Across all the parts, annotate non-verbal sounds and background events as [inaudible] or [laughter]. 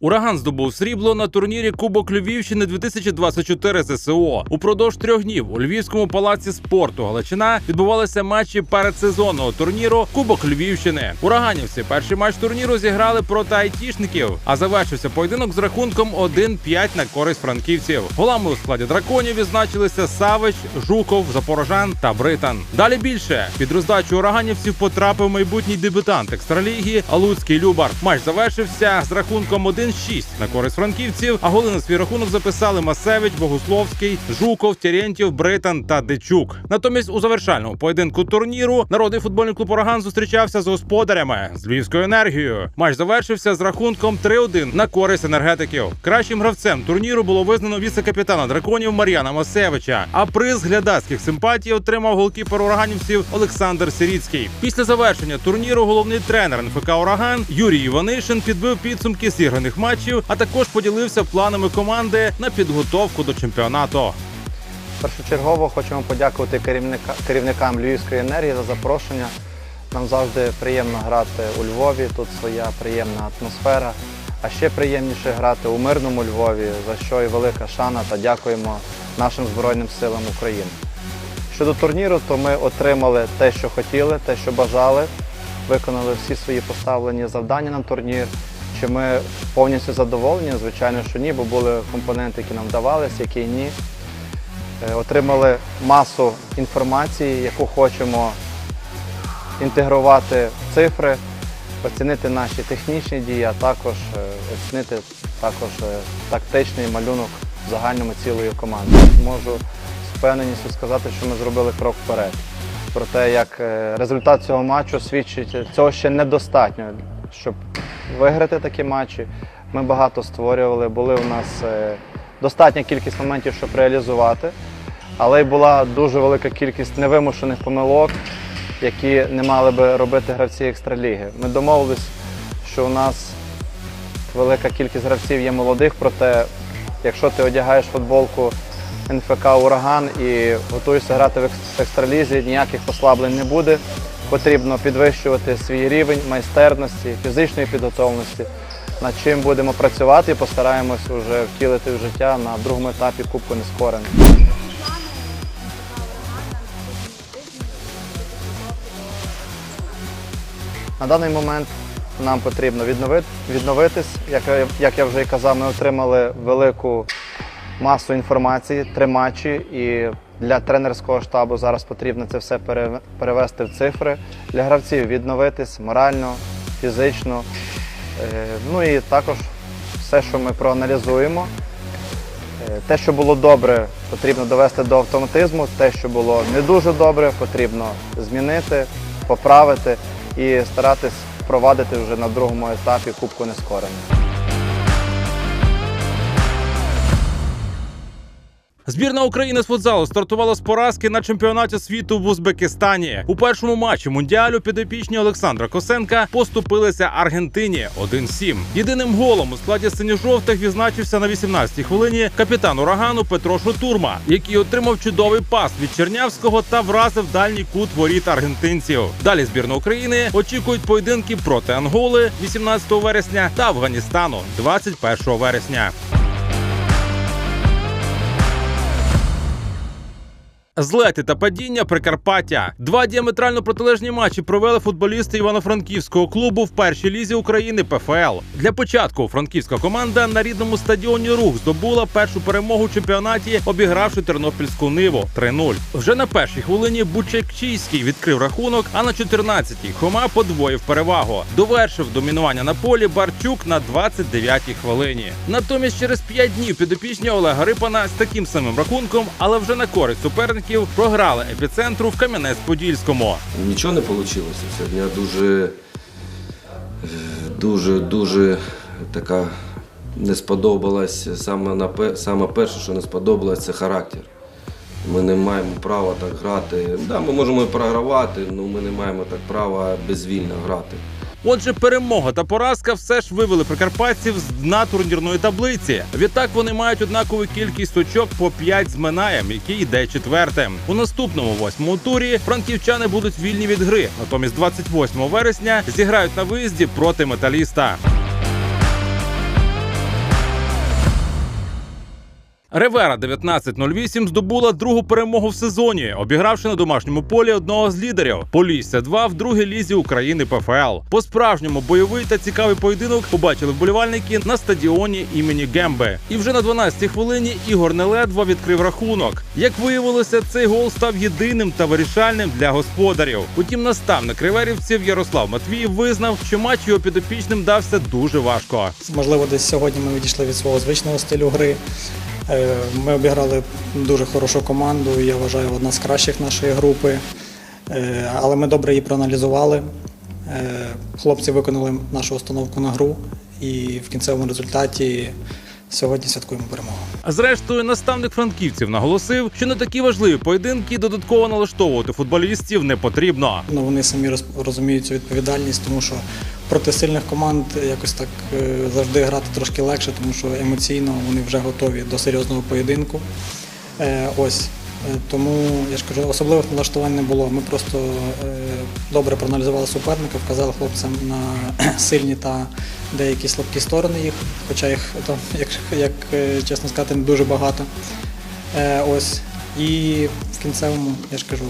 Ураган здобув срібло на турнірі Кубок Львівщини 2024 ЗСО. Упродовж трьох днів у Львівському палаці спорту Галичина відбувалися матчі передсезонного турніру Кубок Львівщини. Ураганівці перший матч турніру зіграли проти айтішників, а завершився поєдинок з рахунком 1-5 на користь франківців. Голами у складі драконів відзначилися Савич, Жуков, Запорожан та Британ. Далі більше під роздачу ураганівців потрапив майбутній дебютант екстраліги Алуцький Любар. Матч завершився з рахунком 1-6 на користь франківців. А голи на свій рахунок записали Масевич, Богусловський, Жуков, Терентів, Британ та Дечук. Натомість у завершальному поєдинку турніру народний футбольний клуб Ураган зустрічався з господарями з Львівською енергією. Матч завершився з рахунком 3-1 на користь енергетиків. Кращим гравцем турніру було визнано віце-капітана драконів Мар'яна Масевича. А приз глядацьких симпатій отримав голкіпер ураганівців Олександр Сиріцький. Після завершення турніру головний тренер НФК Ураган Юрій Іванишин підбив підсумки зіграних матчів, а також поділився планами команди на підготовку до чемпіонату. Першочергово хочемо подякувати керівника, керівникам Львівської енергії за запрошення. Нам завжди приємно грати у Львові, тут своя приємна атмосфера. А ще приємніше грати у мирному Львові, за що і велика шана та дякуємо нашим Збройним силам України. Щодо турніру, то ми отримали те, що хотіли, те, що бажали, виконали всі свої поставлені завдання на турнір. Чи ми повністю задоволені? Звичайно, що ні, бо були компоненти, які нам вдавалися, які ні. Е, Отримали масу інформації, яку хочемо інтегрувати в цифри, оцінити наші технічні дії, а також е, оцінити також е, тактичний малюнок в загальному цілої команди. Можу з впевненістю сказати, що ми зробили крок вперед. Проте, як е, результат цього матчу свідчить, цього ще недостатньо, щоб виграти такі матчі. Ми багато створювали, були у нас е, достатня кількість моментів, щоб реалізувати, але й була дуже велика кількість невимушених помилок, які не мали би робити гравці екстраліги. Ми домовились, що у нас велика кількість гравців є молодих, проте якщо ти одягаєш футболку НФК Ураган і готуєшся грати в екс- екстралізі, ніяких послаблень не буде. Потрібно підвищувати свій рівень майстерності, фізичної підготовленості, над чим будемо працювати і постараємось вже втілити в життя на другому етапі Кубку Нескорених. На даний момент нам потрібно відновити, відновитись. Як я вже і казав, ми отримали велику масу інформації, три матчі, і для тренерського штабу зараз потрібно це все пере- перевести в цифри. Для гравців відновитись морально, фізично. Е, Ну і також все, що ми проаналізуємо. Е, Те, що було добре, потрібно довести до автоматизму. Те, що було не дуже добре, потрібно змінити, поправити і старатись впровадити вже на другому етапі Кубку Нескорених. Збірна України з футзалу стартувала з поразки на чемпіонаті світу в Узбекистані. У першому матчі мундіалю підопічні Олександра Косенка поступилися Аргентині 1-7. Єдиним голом у складі синьо-жовтих відзначився на 18-й хвилині капітан урагану Петро Шутурма, який отримав чудовий пас від Чернявського та вразив дальній кут воріт аргентинців. Далі збірна України очікують поєдинки проти Анголи 18 вересня та Афганістану 21 вересня. Злети та падіння Прикарпаття. Два діаметрально протилежні матчі провели футболісти Івано-Франківського клубу в першій лізі України ПФЛ. Для початку франківська команда на рідному стадіоні Рух здобула першу перемогу в чемпіонаті, обігравши тернопільську ниву 3-0. Вже на першій хвилині Бучекчийський відкрив рахунок, а на 14-й Хома подвоїв перевагу. Довершив домінування на полі Барчук на 29-й хвилині. Натомість через 5 днів підопічні Олега Рипана з таким самим рахунком, але вже на користь суперників програли епіцентру в Кам'янець-Подільському. Нічого не вийшло сьогодні. Дуже, е, дуже, дуже така не сподобалась. Саме, саме перше, що не сподобалось, це характер. Ми не маємо права так грати. Да, ми можемо і програвати, але ми не маємо так права безвільно грати. Отже, перемога та поразка все ж вивели прикарпатців з дна турнірної таблиці. Відтак вони мають однакову кількість очок по 5 з Минаєм, який йде четвертим. У наступному восьмому турі франківчани будуть вільні від гри. Натомість 28 вересня зіграють на виїзді проти металіста. Ревера 1908 здобула другу перемогу в сезоні, обігравши на домашньому полі одного з лідерів Полісся 2 в другій лізі України ПФЛ. По справжньому бойовий та цікавий поєдинок побачили вболівальники на стадіоні імені Гемби. І вже на 12-й хвилині Ігор Неледва відкрив рахунок. Як виявилося, цей гол став єдиним та вирішальним для господарів. Утім, наставник риверівців Ярослав Матвіїв визнав, що матч його підопічним дався дуже важко. Можливо, десь сьогодні ми відійшли від свого звичного стилю гри. Е, Ми обіграли дуже хорошу команду, я вважаю, одна з кращих нашої групи. Е, Але ми добре її проаналізували. Е, Хлопці виконали нашу установку на гру і в кінцевому результаті сьогодні святкуємо перемогу. А зрештою, наставник франківців наголосив, що на такі важливі поєдинки додатково налаштовувати футболістів не потрібно. Ну, вони самі роз- розуміють цю відповідальність, тому що проти сильних команд якось так е, завжди грати трошки легше, тому що емоційно вони вже готові до серйозного поєдинку. Е, Ось. Е, Тому я ж кажу, особливих налаштувань не було. Ми просто добре проаналізували суперника, вказали хлопцям на [clears throat] сильні та деякі слабкі сторони їх, хоча їх там, [laughs] як, як чесно сказати, не дуже багато. Ось. І в кінцевому, я ж кажу,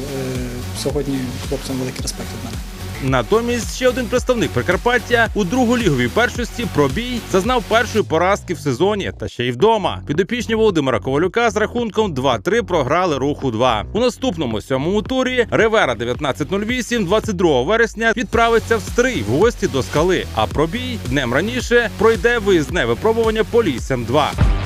сьогодні хлопцям великий респект від мене. Натомість ще один представник Прикарпаття у друголіговій першості пробій зазнав першої поразки в сезоні та ще й вдома. Підопічні Володимира Ковалюка з рахунком 2-3 програли руху 2. У наступному сьомому турі Ревера 1908 22 вересня відправиться в стрий в гості до скали. А пробій днем раніше пройде виїзне випробування Поліссям 2.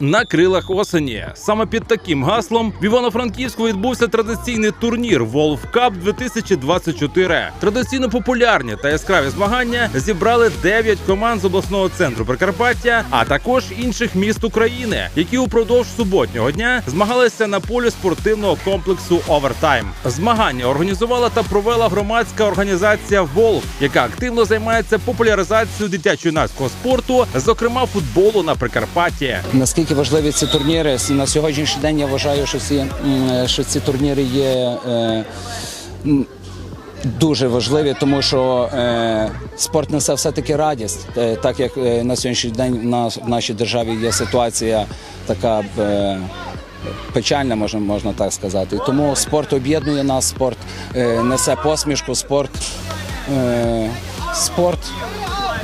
На крилах осені саме під таким гаслом в Івано-Франківську відбувся традиційний турнір Wolf Cup 2024. Традиційно популярні та яскраві змагання зібрали 9 команд з обласного центру Прикарпаття, а також інших міст України, які упродовж суботнього дня змагалися на полі спортивного комплексу Овертайм. Змагання організувала та провела громадська організація Волк, яка активно займається популяризацією дитячо-юнацького спорту, зокрема футболу на Прикарпатті. Наскільки важливі ці турніри на сьогоднішній день? Я вважаю, що ці, що ці турніри є е, дуже важливі, тому що е, спорт несе все-таки радість, Е, так як на сьогоднішній день в нас в нашій державі є ситуація така. Печальна, можна, можна так сказати. Тому спорт об'єднує нас, спорт несе посмішку, спорт, спорт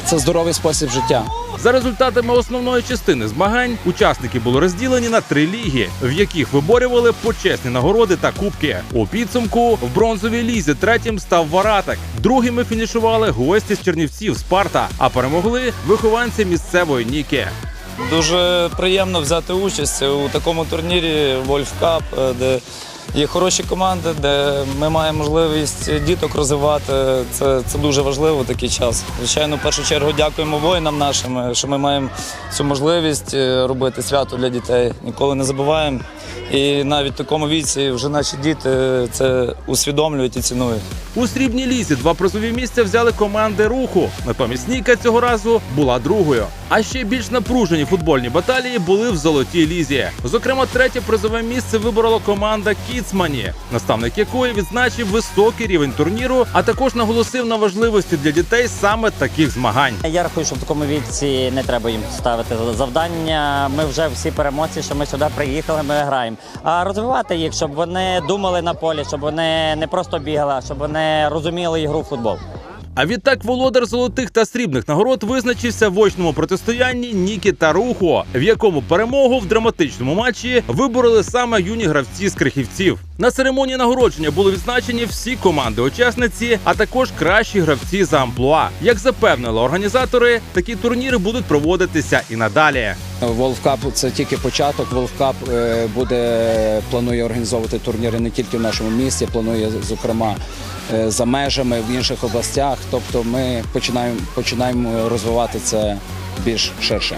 це здоровий спосіб життя. За результатами основної частини змагань учасники були розділені на три ліги, в яких виборювали почесні нагороди та кубки. У підсумку в бронзовій лізі третім став Варатик. Другими фінішували гості з Чернівців Спарта, а перемогли вихованці місцевої Ніки. Дуже приємно взяти участь у такому турнірі Wolf Cup, е, де є хороші команди, де ми маємо можливість діток розвивати. Це, це дуже важливо такий час. Звичайно, в першу чергу дякуємо воїнам нашим, що ми маємо цю можливість е, робити свято для дітей. Ніколи не забуваємо. І навіть в такому віці вже наші діти це усвідомлюють і цінують. У срібній лізі два призові місця взяли команди руху. Натомість Ніка цього разу була другою. А ще більш напружені футбольні баталії були в золотій лізі. Зокрема, третє призове місце виборола команда Кіцмані, наставник якої відзначив високий рівень турніру, а також наголосив на важливості для дітей саме таких змагань. Я рахую, що в такому віці не треба їм ставити завдання. Ми вже всі переможці, що ми сюди приїхали, ми граємо. А розвивати їх, щоб вони думали на полі, щоб вони не просто бігали, а щоб вони розуміли ігру в футбол. А відтак володар золотих та срібних нагород визначився в очному протистоянні Нікі та Рухо, в якому перемогу в драматичному матчі вибороли саме юні гравці з крихівців. На церемонії нагородження були відзначені всі команди-учасниці, а також кращі гравці за амплуа. Як запевнили організатори, такі турніри будуть проводитися і надалі. Cup – це тільки початок. Cup е, буде планує організовувати турніри не тільки в нашому місті, планує зокрема е, за межами в інших областях. Тобто ми починаємо починаємо розвивати це більш ширше.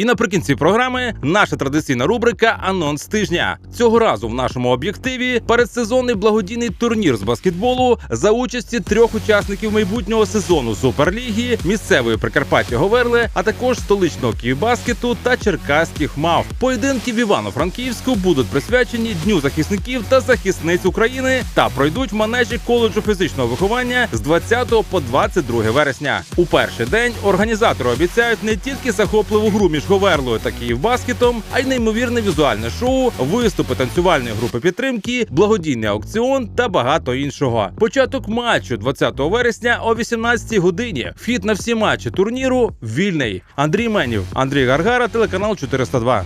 І наприкінці програми наша традиційна рубрика Анонс тижня. Цього разу в нашому об'єктиві передсезонний благодійний турнір з баскетболу за участі трьох учасників майбутнього сезону Суперліги, місцевої Прикарпаття Говерли, а також столичного Київбаскету та черкаських мав. Поєдинки в Івано-Франківську будуть присвячені Дню захисників та захисниць України та пройдуть в манежі коледжу фізичного виховання з 20 по 22 вересня. У перший день організатори обіцяють не тільки захопливу гру між Говерлою та Київбаскетом, а й неймовірне візуальне шоу, виступи танцювальної групи підтримки, благодійний аукціон та багато іншого. Початок матчу 20 вересня о 18 годині. Вхід на всі матчі турніру вільний. Андрій Менів, Андрій Гаргара, телеканал 402.